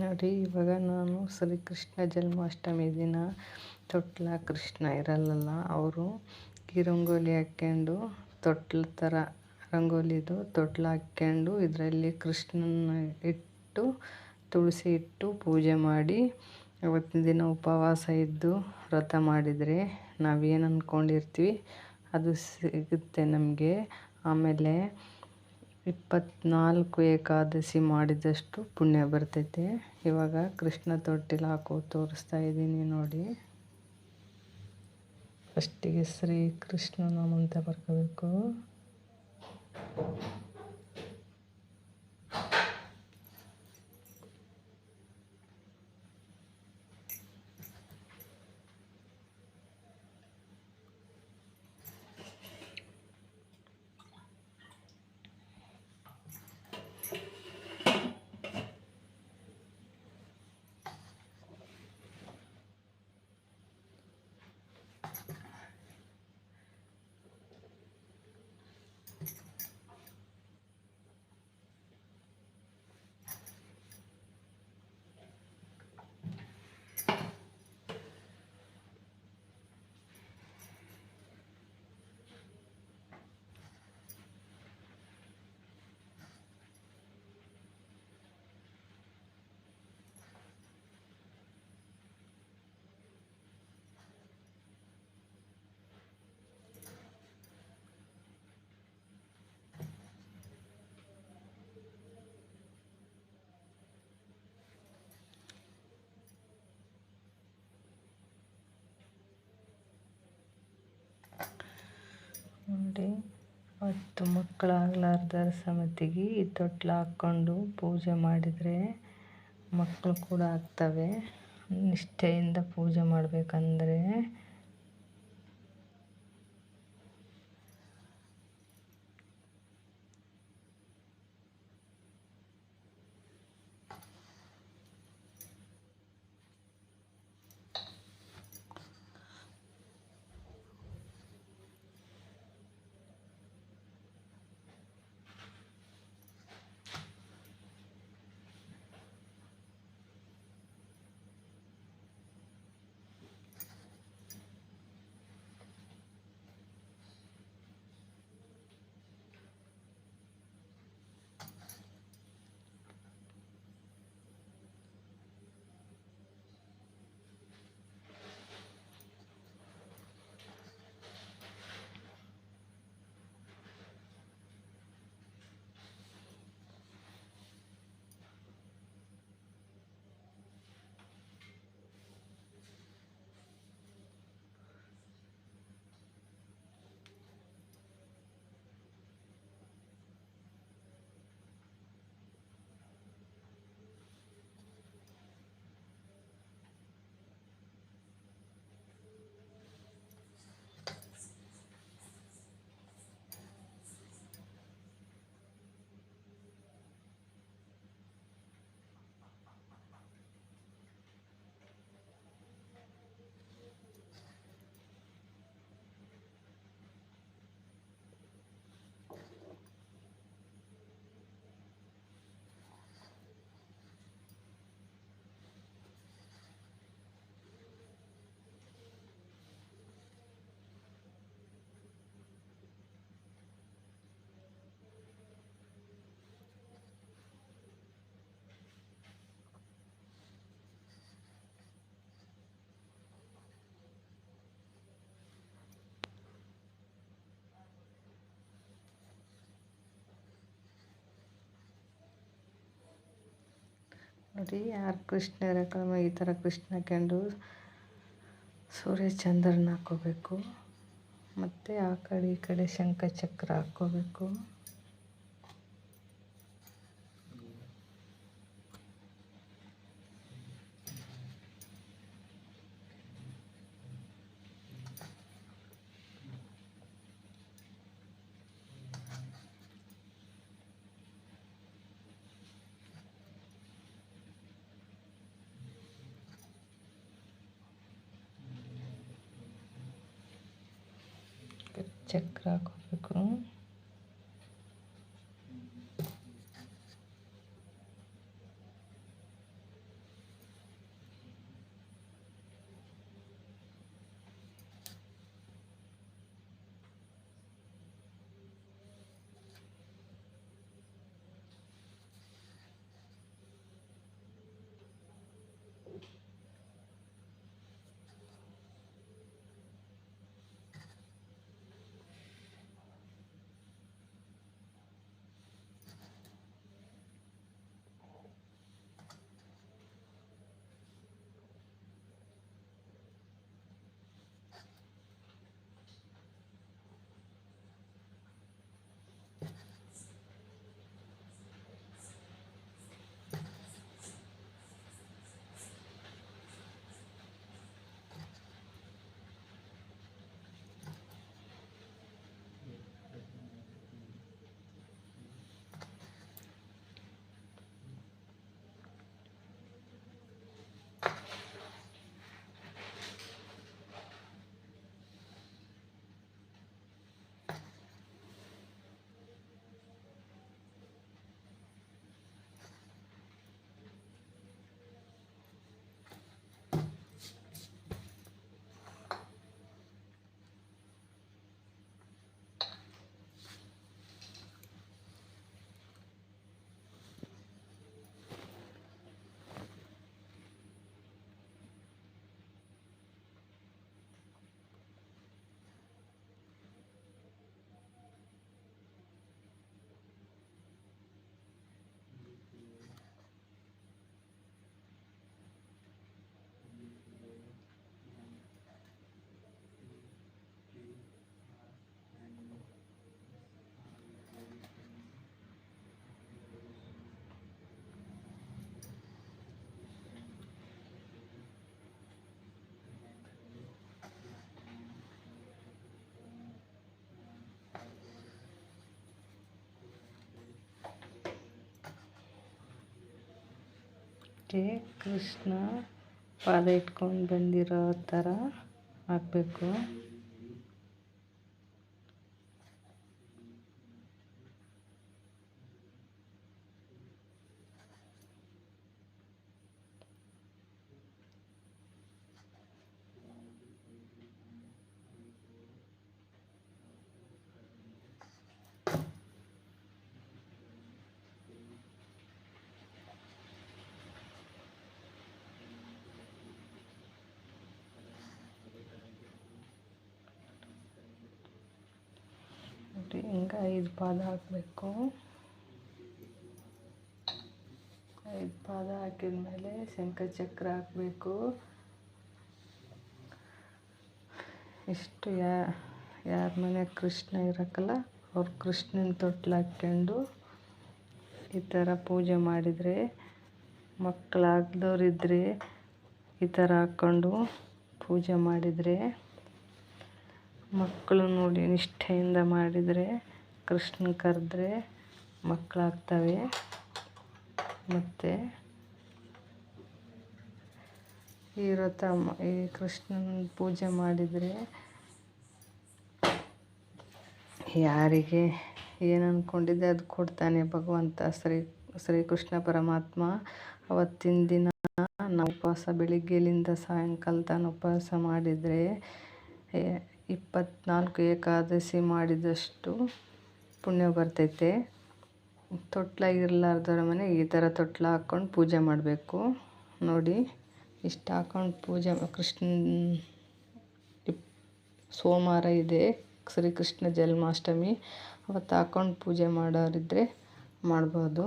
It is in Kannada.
ನೋಡಿ, ಇವಾಗ ನಾನು ಶ್ರೀಕೃಷ್ಣ ಜನ್ಮಾಷ್ಟಮಿ ದಿನ. ತೊಟ್ಲ ಕೃಷ್ಣ ಇರಲ್ಲಲ್ಲ, ಅವರು ಈ ರಂಗೋಲಿ ಹಾಕ್ಕೊಂಡು ತೊಟ್ಲ ಥರ ರಂಗೋಲಿದು ತೊಟ್ಲ ಹಾಕ್ಕೊಂಡು ಇದರಲ್ಲಿ ಕೃಷ್ಣನ ಇಟ್ಟು, ತುಳಸಿ ಇಟ್ಟು ಪೂಜೆ ಮಾಡಿ, ಅವತ್ತಿನ ದಿನ ಉಪವಾಸ ಇದ್ದು ವ್ರತ ಮಾಡಿದರೆ ನಾವೇನು ಅಂದ್ಕೊಂಡಿರ್ತೀವಿ ಅದು ಸಿಗುತ್ತೆ ನಮಗೆ. ಆಮೇಲೆ ಇಪ್ಪತ್ನಾಲ್ಕು ಏಕಾದಶಿ ಮಾಡಿದಷ್ಟು ಪುಣ್ಯ ಬರ್ತೈತೆ. ಇವಾಗ ಕೃಷ್ಣ ತೊಟ್ಟಿಲು ಹಾಕೋ ತೋರಿಸ್ತಾ ಇದ್ದೀನಿ ನೋಡಿ. ಫಸ್ಟಿಗೆ ಶ್ರೀ ಕೃಷ್ಣ ನಾಮ ಅಂತ ಬರ್ಕೋಬೇಕು. ನೋಡಿ ಮತ್ತು ಮಕ್ಕಳಾಗ್ಲಾರ್ದರ ಸಮಿತಿಗೆ ಈ ತೊಟ್ಲು ಹಾಕ್ಕೊಂಡು ಪೂಜೆ ಮಾಡಿದರೆ ಮಕ್ಕಳು ಕೂಡ ಆಗ್ತವೆ. ನಿಷ್ಠೆಯಿಂದ ಪೂಜೆ ಮಾಡಬೇಕಂದ್ರೆ ನೋಡಿ ಯಾರು ಕೃಷ್ಣ ಕಡಿಮೆ ಈ ಥರ ಕೃಷ್ಣ ಸೂರ್ಯ ಚಂದ್ರನ ಹಾಕ್ಕೋಬೇಕು ಮತ್ತು ಆ ಕಡೆ ಈ ಕಡೆ ಶಂಖ ಚಕ್ರ ಹಾಕ್ಕೋಬೇಕು ಚಕ್ರ ಹಾಕೋಬೇಕು ಇಷ್ಟೇ ಕೃಷ್ಣ ಪಾದ ಇಟ್ಕೊಂಡು ಬಂದಿರೋ ಥರ ಹಾಕಬೇಕು ನೋಡಿ ಹಿಂಗೆ ಐದು ಪಾದ ಹಾಕಬೇಕು. ಐದು ಪಾದ ಹಾಕಿದ್ಮೇಲೆ ಶಂಕಚಕ್ರ ಹಾಕಬೇಕು. ಇಷ್ಟು ಯಾ, ಯಾರ ಮನೆ ಕೃಷ್ಣ ಇರೋಕ್ಕಲ್ಲ, ಅವ್ರು ಕೃಷ್ಣನ ತೊಟ್ಲು ಹಾಕ್ಕೊಂಡು ಈ ಥರ ಪೂಜೆ ಮಾಡಿದರೆ ಮಕ್ಕಳಾಗ್ದವ್ರಿದ್ರೆ ಈ ಥರ ಹಾಕ್ಕೊಂಡು ಪೂಜೆ ಮಾಡಿದರೆ ಮಕ್ಕಳು ನೋಡಿ ನಿಷ್ಠೆಯಿಂದ ಮಾಡಿದರೆ ಕೃಷ್ಣ ಕರೆದ್ರೆ ಮಕ್ಕಳಾಗ್ತವೆ. ಮತ್ತು ಈ ವ್ರತ ಈ ಕೃಷ್ಣನ ಪೂಜೆ ಮಾಡಿದರೆ ಯಾರಿಗೆ ಏನು ಅಂದ್ಕೊಂಡಿದ್ದೆ ಅದು ಕೊಡ್ತಾನೆ ಭಗವಂತ. ಶ್ರೀ, ಶ್ರೀಕೃಷ್ಣ ಪರಮಾತ್ಮ ಅವತ್ತಿನ ದಿನ ನಾವು ಉಪವಾಸ ಬೆಳಿಗ್ಗೆಲಿಂದ ಸಾಯಂಕಾಲ ತಾನು ಉಪವಾಸ ಮಾಡಿದರೆ ಇಪ್ಪತ್ನಾಲ್ಕು ಏಕಾದಶಿ ಮಾಡಿದಷ್ಟು ಪುಣ್ಯ ಬರ್ತೈತೆ. ತೊಟ್ಲಾಗಿರ್ಲಾರ್ದವ್ರ ಮನೆಗೆ ಈ ಥರ ತೊಟ್ಲ ಹಾಕ್ಕೊಂಡು ಪೂಜೆ ಮಾಡಬೇಕು. ನೋಡಿ, ಇಷ್ಟು ಹಾಕ್ಕೊಂಡು ಪೂಜೆ ಕೃಷ್ಣ ಸೋಮವಾರ ಇದೆ. ಶ್ರೀಕೃಷ್ಣ ಜನ್ಮಾಷ್ಟಮಿ. ಅವತ್ತು ಹಾಕ್ಕೊಂಡು ಪೂಜೆ ಮಾಡೋರಿದ್ದರೆ ಮಾಡ್ಬೋದು.